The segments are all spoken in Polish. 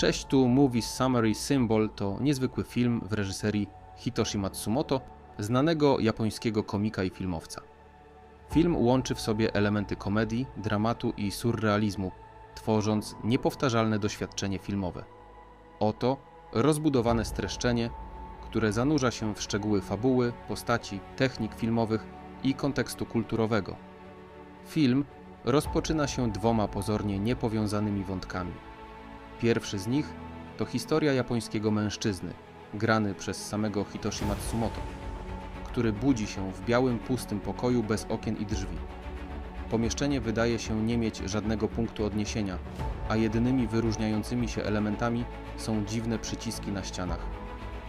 Cześć, tu Movies Summary Symbol to niezwykły film w reżyserii Hitoshi Matsumoto, znanego japońskiego komika i filmowca. Film łączy w sobie elementy komedii, dramatu i surrealizmu, tworząc niepowtarzalne doświadczenie filmowe. Oto rozbudowane streszczenie, które zanurza się w szczegóły fabuły, postaci, technik filmowych i kontekstu kulturowego. Film rozpoczyna się dwoma pozornie niepowiązanymi wątkami. Pierwszy z nich to historia japońskiego mężczyzny, grany przez samego Hitoshi Matsumoto, który budzi się w białym, pustym pokoju bez okien i drzwi. Pomieszczenie wydaje się nie mieć żadnego punktu odniesienia, a jedynymi wyróżniającymi się elementami są dziwne przyciski na ścianach,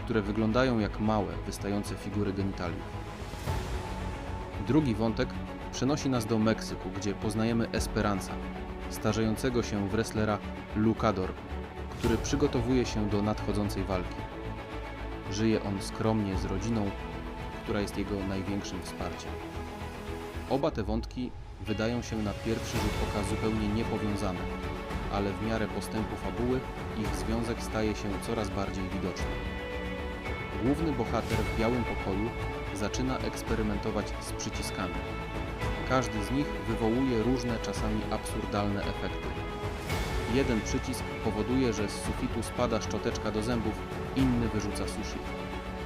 które wyglądają jak małe, wystające figury genitaliów. Drugi wątek przenosi nas do Meksyku, gdzie poznajemy Esperanza, starzejącego się wrestlera Lucador, który przygotowuje się do nadchodzącej walki. Żyje on skromnie z rodziną, która jest jego największym wsparciem. Oba te wątki wydają się na pierwszy rzut oka zupełnie niepowiązane, ale w miarę postępu fabuły ich związek staje się coraz bardziej widoczny. Główny bohater w białym pokoju zaczyna eksperymentować z przyciskami. Każdy z nich wywołuje różne, czasami absurdalne efekty. Jeden przycisk powoduje, że z sufitu spada szczoteczka do zębów, inny wyrzuca sushi.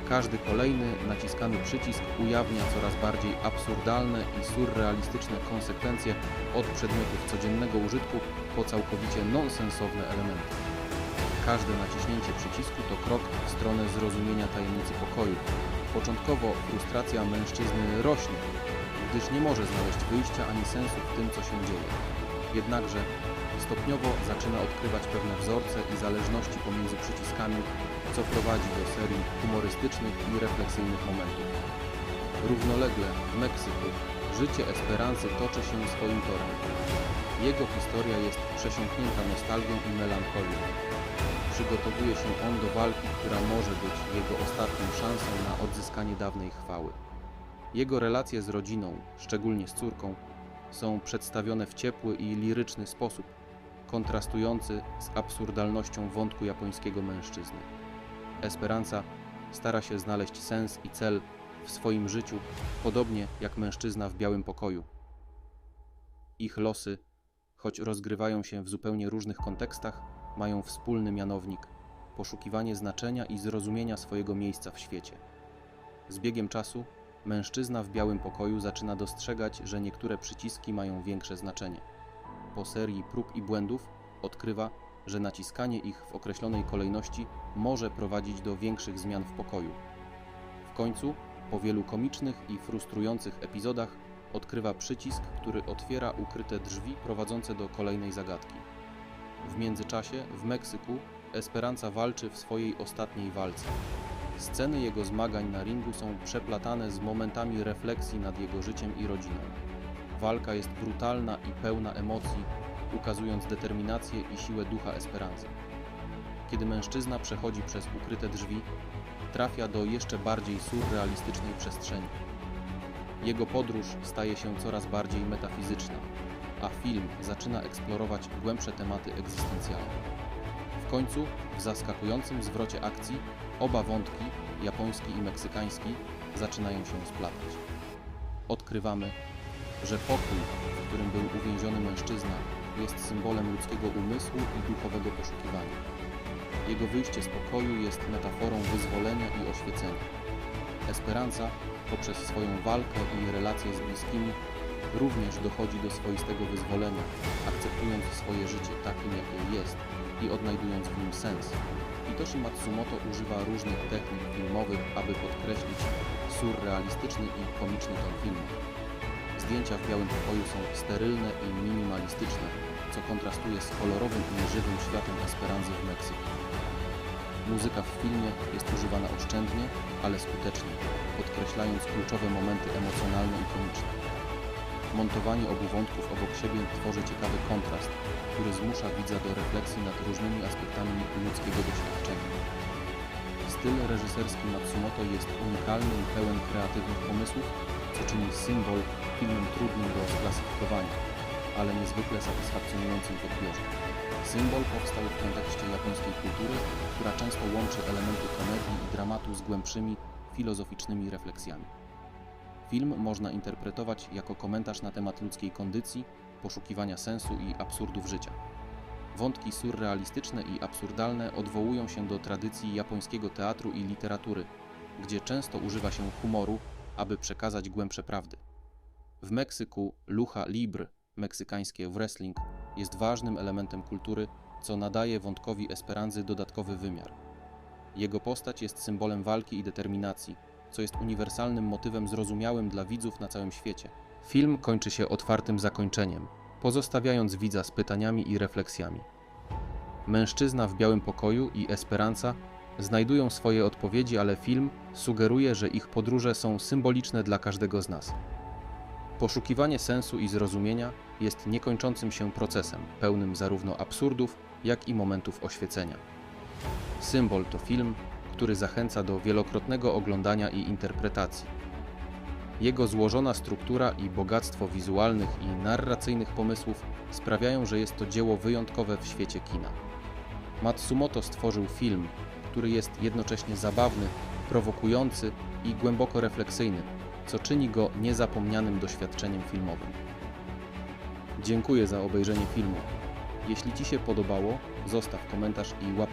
Każdy kolejny naciskany przycisk ujawnia coraz bardziej absurdalne i surrealistyczne konsekwencje od przedmiotów codziennego użytku po całkowicie nonsensowne elementy. Każde naciśnięcie przycisku to krok w stronę zrozumienia tajemnicy pokoju. Początkowo frustracja mężczyzny rośnie, gdyż nie może znaleźć wyjścia ani sensu w tym, co się dzieje. Jednakże stopniowo zaczyna odkrywać pewne wzorce i zależności pomiędzy przyciskami, co prowadzi do serii humorystycznych i refleksyjnych momentów. Równolegle w Meksyku życie Esperancy toczy się swoim torem. Jego historia jest przesiąknięta nostalgią i melancholią. Przygotowuje się on do walki, która może być jego ostatnią szansą na odzyskanie dawnej chwały. Jego relacje z rodziną, szczególnie z córką, są przedstawione w ciepły i liryczny sposób, kontrastujący z absurdalnością wątku japońskiego mężczyzny. Esperanza stara się znaleźć sens i cel w swoim życiu, podobnie jak mężczyzna w białym pokoju. Ich losy, choć rozgrywają się w zupełnie różnych kontekstach, mają wspólny mianownik poszukiwanie znaczenia i zrozumienia swojego miejsca w świecie. Z biegiem czasu mężczyzna w białym pokoju zaczyna dostrzegać, że niektóre przyciski mają większe znaczenie. Po serii prób i błędów odkrywa, że naciskanie ich w określonej kolejności może prowadzić do większych zmian w pokoju. W końcu, po wielu komicznych i frustrujących epizodach, odkrywa przycisk, który otwiera ukryte drzwi prowadzące do kolejnej zagadki. W międzyczasie w Meksyku Esperanza walczy w swojej ostatniej walce. Sceny jego zmagań na ringu są przeplatane z momentami refleksji nad jego życiem i rodziną. Walka jest brutalna i pełna emocji, ukazując determinację i siłę ducha Esperanzy. Kiedy mężczyzna przechodzi przez ukryte drzwi, trafia do jeszcze bardziej surrealistycznej przestrzeni. Jego podróż staje się coraz bardziej metafizyczna, a film zaczyna eksplorować głębsze tematy egzystencjalne. W końcu, w zaskakującym zwrocie akcji, oba wątki, japoński i meksykański, zaczynają się splatać. Odkrywamy, że pokój, w którym był uwięziony mężczyzna, jest symbolem ludzkiego umysłu i duchowego poszukiwania. Jego wyjście z pokoju jest metaforą wyzwolenia i oświecenia. Esperanza, poprzez swoją walkę i relacje z bliskimi, również dochodzi do swoistego wyzwolenia, akceptując swoje życie takim, jakie jest i odnajdując w nim sens. Hitoshi Matsumoto używa różnych technik filmowych, aby podkreślić surrealistyczny i komiczny ton filmu. Zdjęcia w białym pokoju są sterylne i minimalistyczne, co kontrastuje z kolorowym i żywym światem Esperanzy w Meksyku. Muzyka w filmie jest używana oszczędnie, ale skutecznie, podkreślając kluczowe momenty emocjonalne i komiczne. Montowanie obu wątków obok siebie tworzy ciekawy kontrast, który zmusza widza do refleksji nad różnymi aspektami ludzkiego doświadczenia. Styl reżyserski Matsumoto jest unikalny i pełen kreatywnych pomysłów, co czyni symbol filmem trudnym do sklasyfikowania, ale niezwykle satysfakcjonującym w odbiorze. Symbol powstał w kontekście japońskiej kultury, która często łączy elementy komedii i dramatu z głębszymi, filozoficznymi refleksjami. Film można interpretować jako komentarz na temat ludzkiej kondycji, poszukiwania sensu i absurdów życia. Wątki surrealistyczne i absurdalne odwołują się do tradycji japońskiego teatru i literatury, gdzie często używa się humoru, aby przekazać głębsze prawdy. W Meksyku lucha libre, meksykańskie wrestling, jest ważnym elementem kultury, co nadaje wątkowi Esperanzy dodatkowy wymiar. Jego postać jest symbolem walki i determinacji, co jest uniwersalnym motywem zrozumiałym dla widzów na całym świecie. Film kończy się otwartym zakończeniem, pozostawiając widza z pytaniami i refleksjami. Mężczyzna w białym pokoju i Esperanza znajdują swoje odpowiedzi, ale film sugeruje, że ich podróże są symboliczne dla każdego z nas. Poszukiwanie sensu i zrozumienia jest niekończącym się procesem, pełnym zarówno absurdów, jak i momentów oświecenia. Symbol to film, który zachęca do wielokrotnego oglądania i interpretacji. Jego złożona struktura i bogactwo wizualnych i narracyjnych pomysłów sprawiają, że jest to dzieło wyjątkowe w świecie kina. Matsumoto stworzył film, który jest jednocześnie zabawny, prowokujący i głęboko refleksyjny, co czyni go niezapomnianym doświadczeniem filmowym. Dziękuję za obejrzenie filmu. Jeśli Ci się podobało, zostaw komentarz i łap